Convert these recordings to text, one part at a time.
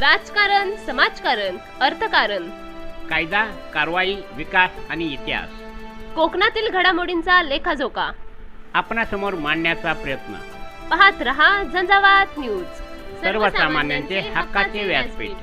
राजकारण समाजकारण अर्थकारण. कायदा कारवाई विकास आणि इतिहास. कोकणातील घडामोडींचा लेखाजोखा. आपणासमोर मांडण्याचा प्रयत्न. पाहत रहा झंझावात न्यूज. सर्वसामान्यांचे हक्काचे व्यासपीठ.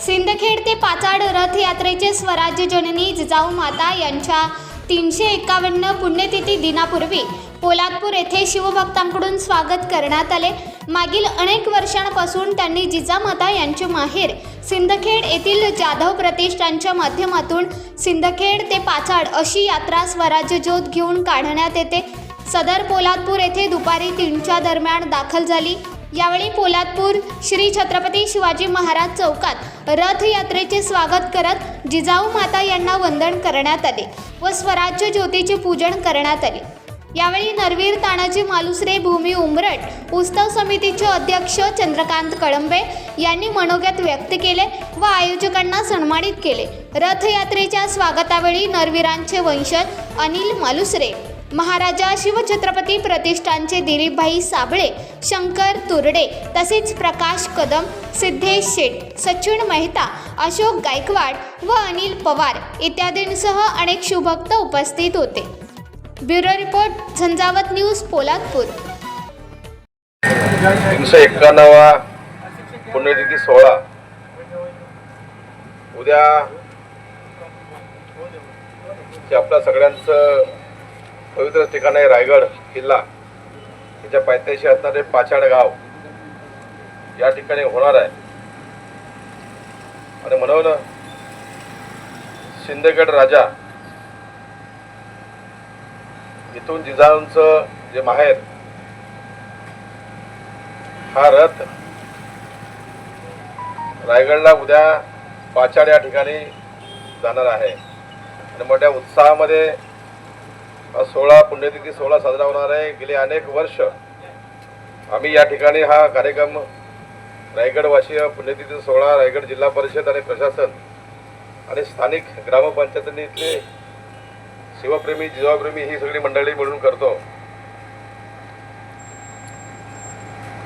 सिंदखेड ते पाचाड रथयात्रेचे स्वराज्य जननी जिजाऊ माता यांच्या तीनशे एकावन्न पुण्यतिथी दिनापूर्वी पोलादपूर येथे शिवभक्तांकडून स्वागत करण्यात आले. मागील अनेक वर्षांपासून त्यांनी जिजामाता यांचे माहेर सिंदखेड येथील जाधव प्रतिष्ठानच्या माध्यमातून सिंदखेड ते पाचाड अशी यात्रा स्वराज्य ज्योत घेऊन काढण्यात येते. सदर पोलादपूर येथे दुपारी तीनच्या दरम्यान दाखल झाली. यावेळी पोलादपूर श्री छत्रपती शिवाजी महाराज चौकात रथयात्रेचे स्वागत करत जिजाऊ माता यांना वंदन करण्यात आले. व स्वराज्य ज्योतीचे पूजन करण्यात आले. यावेळी नरवीर तानाजी मालुसरे भूमी उमरट उत्सव समितीचे अध्यक्ष चंद्रकांत कळंबे यांनी मनोगत व्यक्त केले व आयोजकांना सन्मानित केले. रथयात्रेच्या स्वागतावेळी नरवीरांचे वंशज अनिल मालुसरे महाराजा शिवछत्रपती प्रतिष्ठानचे दिलीपभाई साबळे शंकर तुरडे तसेच प्रकाश कदम सिद्धेश शेठ सचिन मेहता अशोक गायकवाड व अनिल पवार इत्यादींसह अनेक शुभक्त उपस्थित होते. Bureau report Jhanjhavat news Poladpur. तीनशे एक्क्याण्णवा पुण्यतिथी सोहळा. उद्या आपल्या सगळ्यांचं पवित्र ठिकाण आहे रायगड किल्ला त्याच्या पायथ्याशी असणारे पाचाड गाव या ठिकाणी होणार आहे. आणि म्हणून सिंदगड राजा इथून जिजाऊंचं जे माहेर हा रथ रायगडला उद्या पाचाड या ठिकाणी जाणार आहे. आणि मोठ्या उत्साहामध्ये सोळा पुण्यतिथी सोहळा साजरा होणार आहे. गेले अनेक वर्ष आम्ही या ठिकाणी हा कार्यक्रम रायगडवासीय पुण्यतिथी सोहळा रायगड जिल्हा परिषद आणि प्रशासन आणि स्थानिक ग्रामपंचायतींनी इथले शिवप्रेमी जीवाप्रेमी ही सगळी मंडळी मिळून करतो.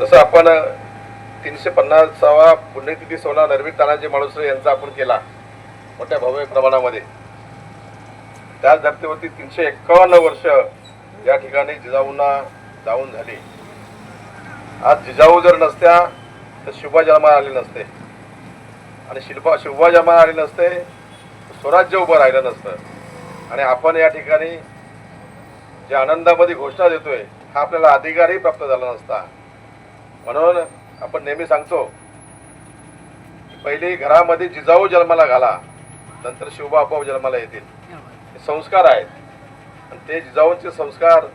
जसं आपण तीनशे पन्नासावा पुण्यतिथी सोहळा नरवीर तानाजी माणुसरे यांचा आपण केला मोठ्या भव्य प्रमाणामध्ये. त्याच धर्तीवरती तीनशे एक्कावन्न वर्ष या ठिकाणी जिजाऊंना जाऊन झाली. आज जिजाऊ जर नसत्या तर शिवबा जन्मा आले नसते. आणि शिल्पा शिवबा जन्मा आले नसते स्वराज्य उभं राहिलं नसतं. आणि आपण या ठिकाणी जे आनंदामध्ये घोषणा देतोय हा आपल्याला अधिकारही प्राप्त झाला नसता. म्हणून आपण नेहमी सांगतो पहिली घरामध्ये जिजाऊ जन्माला घाला नंतर शिवबा आपोआप जन्माला येतील. संस्कार आहेत. आणि ते जिजाऊंचे संस्कार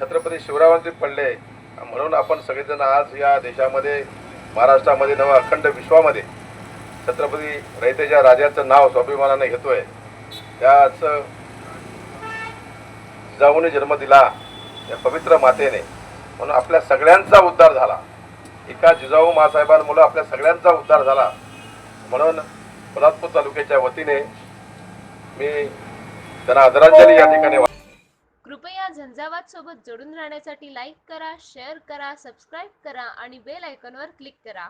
छत्रपती शिवरायांचे पडले. म्हणून आपण सगळेजण आज या देशामध्ये महाराष्ट्रामध्ये नवा अखंड विश्वामध्ये छत्रपती रयतेच्या राजाचं नाव स्वाभिमानाने घेतोय. त्याच जिजाऊने जन्म दिला या पवित्र मातेने. म्हणून आपल्या सगळ्यांचा उद्धार झाला. एका जिजाऊ मासाहेबांमुळे आपल्या सगळ्यांचा उद्धार झाला. म्हणून कोल्हापूर तालुक्याच्या वतीने मी त्यांना आदरांजली या ठिकाणी कृपया झंझावात सोबत जोडून राहण्यासाठी लाईक करा शेअर करा सबस्क्राईब करा आणि बेल आयकॉनवर क्लिक करा.